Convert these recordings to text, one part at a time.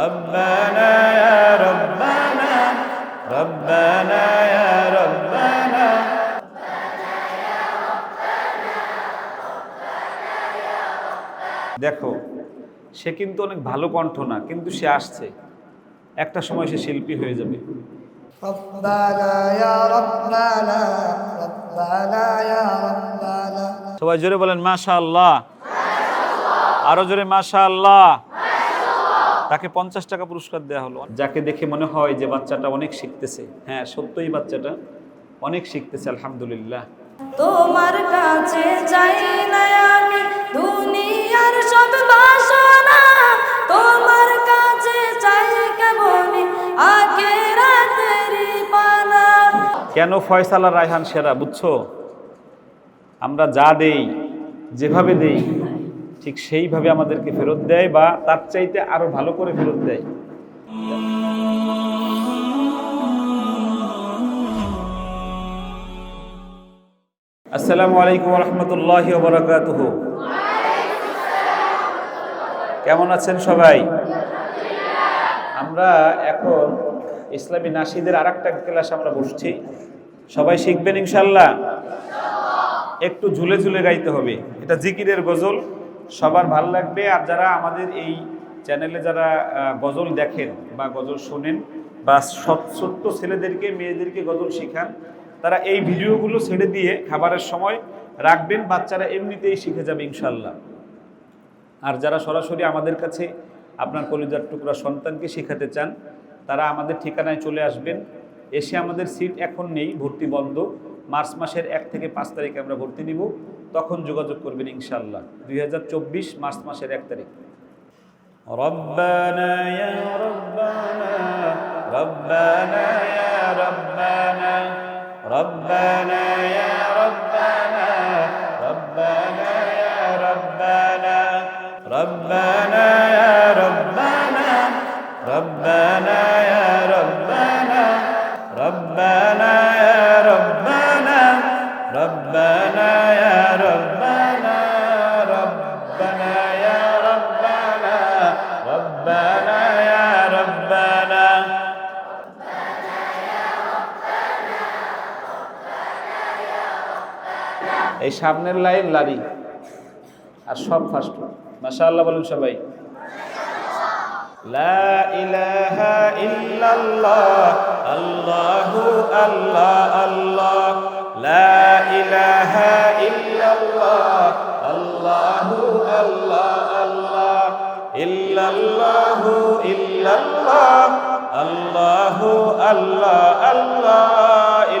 ربنا يا ربنا ربنا يا ربنا দেখো সে কিন্তু অনেক ভালো কণ্ঠ না কিন্তু সে আসছে একটা সময় সে শিল্পী হয়ে যাবে ربنا يا ربنا ربنا يا ربنا সবাই জোরে বলেন মাশা আল্লাহ আরো জোরে মাশা আল্লাহ তাকে পঞ্চাশ টাকা পুরস্কার দেওয়া হলো। যাকে দেখে মনে হয় যে বাচ্চাটা অনেক শিখতেছে। হ্যাঁ সত্যই বাচ্চাটা অনেক শিখতেছে আলহামদুলিল্লাহ। তোমার কাছে চাই না আমি দুনিয়ার সব বাসনা। তোমার কাছে চাই কেবলই পানা। কেন ফয়সালা রায়হান সেরা বুঝছ? আমরা যা দেই যেভাবে দেই ঠিক সেইভাবে আমাদেরকে ফেরত দেয় বা তার চাইতে আরও ভালো করে ফেরত দেয়। আসসালামু আলাইকুম রহমতুল্লাহ বরকাতুহ কেমন আছেন সবাই? আমরা এখন ইসলামী নাসিদের আর একটা ক্লাস আমরা বসছি। সবাই শিখবেন ইনশাল্লাহ একটু ঝুলে ঝুলে গাইতে হবে। এটা জিকিরের গজল। সবার ভালো লাগবে। আর যারা আমাদের এই চ্যানেলে যারা গজল দেখেন বা গজল শোনেন বা ছোট্ট ছেলেদেরকে, মেয়েদেরকে গজল শেখান, তারা এই ভিডিওগুলো ছেড়ে দিয়ে খাবারের সময় রাখবেন, বাচ্চারা এমনিতেই শিখে যাবে ইনশাল্লাহ আর যারা সরাসরি আমাদের কাছে আপনার কলিজার টুকরা সন্তানকে শেখাতে চান, তারা আমাদের ঠিকানায় চলে আসবেন। এসে আমাদের সিট এখন নেই, ভর্তি বন্ধ। মার্চ মাসের এক থেকে পাঁচ তারিখে আমরা ভর্তি নিব। তখন যোগাযোগ করবেন ইনশাল্লাহ দুই মার্চ মাসের এক তারিখ ربنا يا ربنا ربنا يا ربنا ربنا يا ربنا ربنا এই সামনের লাইন লারি আর সব ফার্স্ট মাশাআল্লাহ বলুন সবাই। লা আল্লাহু আল্লাহ আল্লাহ। আল্লাহু আল্লাহ আল্লাহ। আল্লাহু আল্লাহ আল্লাহ।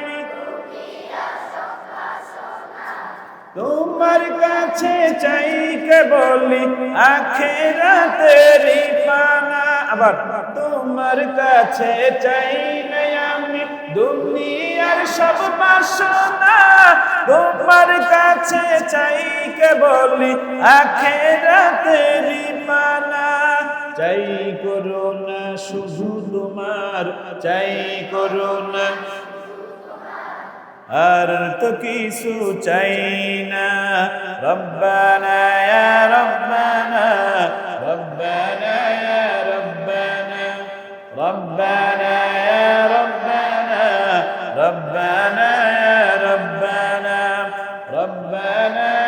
তোমার কাছে চাই কে বলি আখেরাতের পানা। আবার, তোমার কাছে চাই না আমি দুনিয়ার সব বাসনা, তোমার কাছে চাই কে বলি আখেরাতের পানা। চাই করো না শুধু তোমার, চাই করো না আর তো কিছু চাই না। রব্বানা ইয়া রব্বানা রব্বানা ইয়া রব্বানা রব্বানা ইয়া রব্বানা রব্বানা ইয়া রব্বানা রব্বানা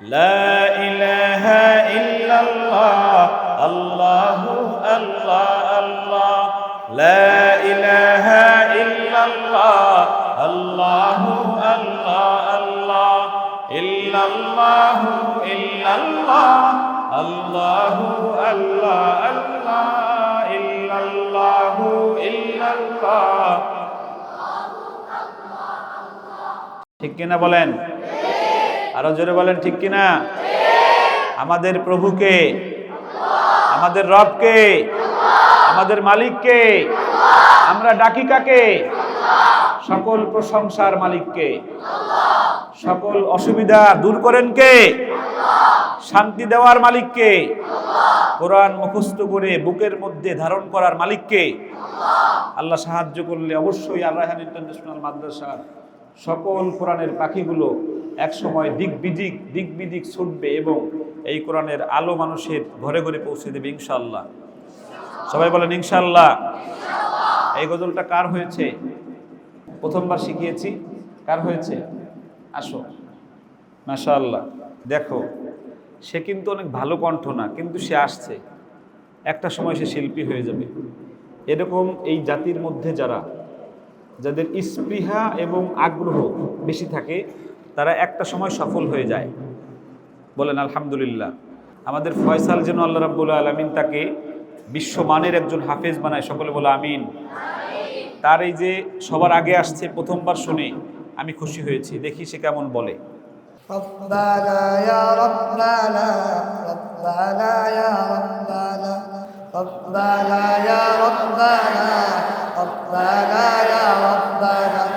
لا إله إلا الله الله الله الله. لا إله إلا الله الله الله الله. إلا الله إلا الله. الله الله الله. إلا الله إلا الله. ঠিক কিনা বলেন? আরও জোরে বলেন, ঠিক কিনা? আমাদের প্রভুকে, আমাদের রবকে, আমাদের মালিককে, আমরা ডাকি কাকে? সকল প্রশংসার মালিককে। সকল অসুবিধা দূর করেন কে? শান্তি দেওয়ার মালিককে। কোরআন মুখস্থ করে বুকের মধ্যে ধারণ করার মালিককে। আল্লাহ সাহায্য করলে অবশ্যই আল রায়হান ইন্টারন্যাশনাল মাদ্রাসার সকল কোরআনের পাখিগুলো একসময় দিক বিদিক দিক বিদিক ছুটবে এবং এই কোরআনের আলো মানুষের ঘরে ঘরে পৌঁছে দেবে ইনশাল্লাহ সবাই বলেন ইনশাল্লাহ এই গজলটা কার হয়েছে? প্রথমবার শিখিয়েছি। কার হয়েছে? আসো। মাশাআল্লাহ। দেখো, সে কিন্তু অনেক ভালো কণ্ঠ না, কিন্তু সে আসছে। একটা সময় সে শিল্পী হয়ে যাবে। এরকম এই জাতির মধ্যে যারা, যাদের স্পৃহা এবং আগ্রহ বেশি থাকে তারা একটা সময় সফল হয়ে যায় বলেন আলহামদুলিল্লাহ আমাদের ফয়সাল যেন আল্লাহ রাব্বুল আলমিন তাকে বিশ্বমানের একজন হাফেজ বানায় সকলে বলে আমিন তার এই যে সবার আগে আসছে প্রথমবার শুনে আমি খুশি হয়েছি দেখি সে কেমন বলে ربنا يا ربنا ربنا يا ربنا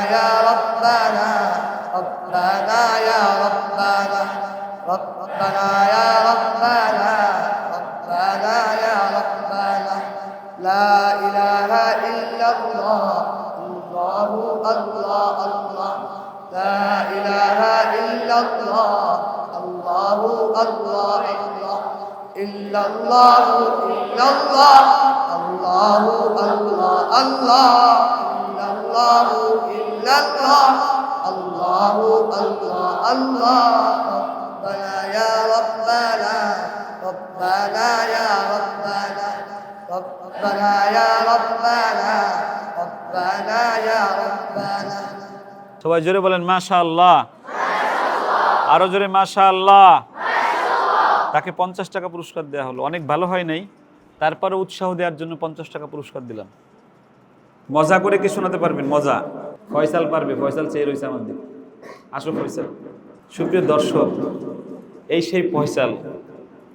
সবাই জোরে বলেন মাশা আল্লাহ আরও জোরে মাশা আল্লাহ তাকে পঞ্চাশ টাকা পুরস্কার দেওয়া হলো। অনেক ভালো হয় নাই। তারপরে উৎসাহ দেওয়ার জন্য পঞ্চাশ টাকা পুরস্কার দিলাম। মজা করে কি শোনাতে পারবেন, মজা। ফয়সাল পারবে, ফয়সাল চেয়ে রয়েছে আমার দিকে। আসো ফয়সাল। সুপ্রিয় দর্শক, এই সেই ফয়সাল,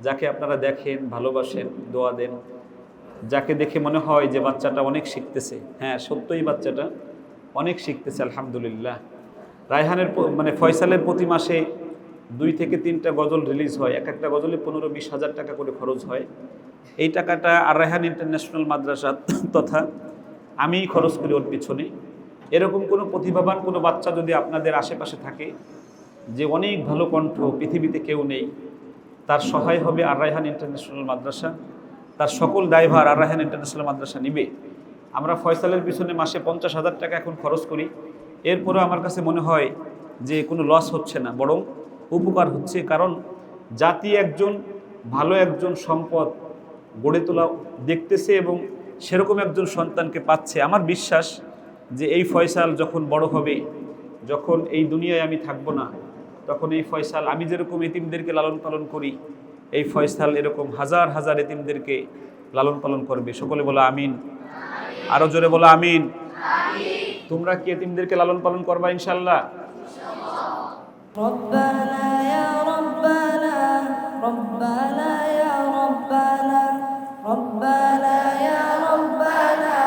যাকে আপনারা দেখেন, ভালোবাসেন, দোয়া দেন, যাকে দেখে মনে হয় যে বাচ্চাটা অনেক শিখতেছে। হ্যাঁ সত্যই বাচ্চাটা অনেক শিখতেছে, আলহামদুলিল্লাহ। রায়হানের মানে ফয়সালের প্রতি মাসে দুই থেকে তিনটা গজল রিলিজ হয়। এক একটা গজলে পনেরো, বিশ হাজার টাকা করে খরচ হয়। এই টাকাটা আর রায়হান ইন্টারন্যাশনাল মাদ্রাসা তথা আমিই খরচ করি ওর পিছনে। এরকম কোনো প্রতিভাবান কোনো বাচ্চা যদি আপনাদের আশেপাশে থাকে যে অনেক ভালো কণ্ঠ, পৃথিবীতে কেউ নেই, তার সহায় হবে আর রায়হান ইন্টারন্যাশনাল মাদ্রাসা। তার সকল দায়ভার আর রায়হান ইন্টারন্যাশনাল মাদ্রাসা নিবে। আমরা ফয়সালের পিছনে মাসে পঞ্চাশ হাজার টাকা এখন খরচ করি। এরপরেও আমার কাছে মনে হয় যে কোনো লস হচ্ছে না, বরং উপকার হচ্ছে। কারণ জাতি একজন, ভালো একজন সম্পদ গড়ে তোলা দেখতেছে এবং সেরকম একজন সন্তানকে পাচ্ছে আমার বিশ্বাস যে এই ফয়সাল যখন বড় হবে যখন এই দুনিয়ায় আমি থাকবো না তখন এই ফয়সাল আমি যেরকম এতিমদেরকে লালন পালন করি এই ফয়সাল এরকম হাজার হাজার এতিমদেরকে লালন পালন করবে সকলে বলো আমিন আরো জোরে বলো আমিন তোমরা কি এতিমদেরকে লালন পালন করবা ইনশাল্লাহ ربنا يا ربنا ربنا يا ربنا ربنا يا ربنا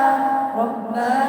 ربنا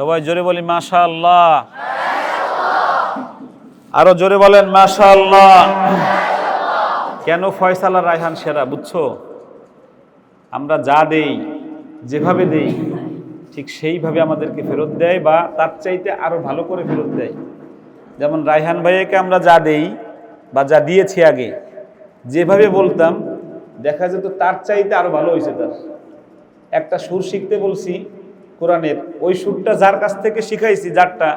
সবাই জোরে বলি মাশা আল্লাহ আরও জোরে বলেন মাশা আল্লাহ কেন ফয়সালা রায়হান সেরা, বুঝছ? আমরা যা দেই, যেভাবে দেই, ঠিক সেইভাবে আমাদেরকে ফেরত দেয় বা তার চাইতে আরও ভালো করে ফেরত দেয়। যেমন রায়হান ভাইয়াকে আমরা যা দেই বা যা দিয়েছি আগে, যেভাবে বলতাম, দেখা যেত তার চাইতে আরও ভালো হয়েছে তার। একটা সুর শিখতে বলছি কোরআনের ওই সুরটা যার কাছ থেকে শিখাইছি, যারটা,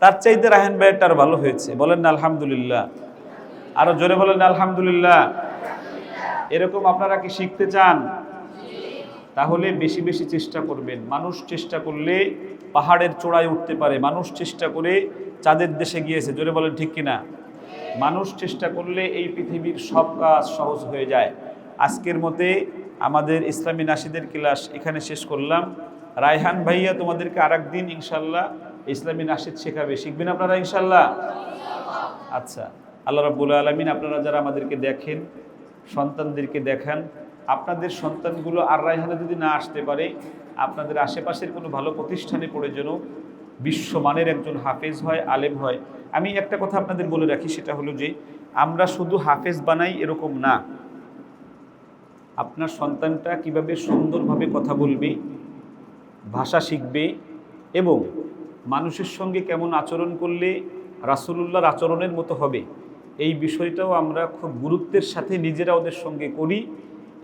তার চাইতে রাহেন ভাইয়েরটা আরও ভালো হয়েছে। বলেন না, আলহামদুলিল্লাহ। আরও জোরে বলেন আলহামদুলিল্লাহ। এরকম আপনারা কি শিখতে চান? তাহলে বেশি বেশি চেষ্টা করবেন। মানুষ চেষ্টা করলে পাহাড়ের চূড়ায় উঠতে পারে। মানুষ চেষ্টা করে চাঁদের দেশে গিয়েছে। জোরে বলেন ঠিক কিনা? মানুষ চেষ্টা করলে এই পৃথিবীর সব কাজ সহজ হয়ে যায়। আজকের মতে আমাদের ইসলামী নাসিদের ক্লাস এখানে শেষ করলাম। রায়হান ভাইয়া তোমাদেরকে আর একদিন ইনশাল্লাহ ইসলামী নাসিদ শেখাবে। শিখবেন আপনারা ইনশাল্লাহ? আচ্ছা আল্লাহ রাব্বুল আলমিন আপনারা যারা আমাদেরকে দেখেন, সন্তানদেরকে দেখান, আপনাদের সন্তানগুলো আর রায়হানে যদি না আসতে পারে, আপনাদের আশেপাশের কোনো ভালো প্রতিষ্ঠানে পড়ে যেন বিশ্বমানের একজন হাফেজ হয়, আলেম হয়। আমি একটা কথা আপনাদের বলে রাখি, সেটা হলো যে আমরা শুধু হাফেজ বানাই এরকম না। আপনার সন্তানটা কীভাবে সুন্দরভাবে কথা বলবে ভাষা শিখবে এবং মানুষের সঙ্গে কেমন আচরণ করলে রাসূলুল্লাহর আচরণের মতো হবে, এই বিষয়টাও আমরা খুব গুরুত্বের সাথে নিজেরা ওদের সঙ্গে করি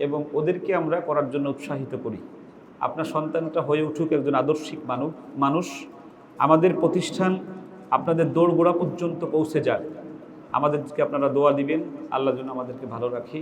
এবং ওদেরকে আমরা করার জন্য উৎসাহিত করি। আপনার সন্তানটা হয়ে উঠুক একজন আদর্শিক মানুষ মানুষ, আমাদের প্রতিষ্ঠান আপনাদের দৌড়গোড়া পর্যন্ত পৌঁছে যাক। আমাদেরকে আপনারা দোয়া দিবেন, আল্লাহ যেন আমাদেরকে ভালো রাখি।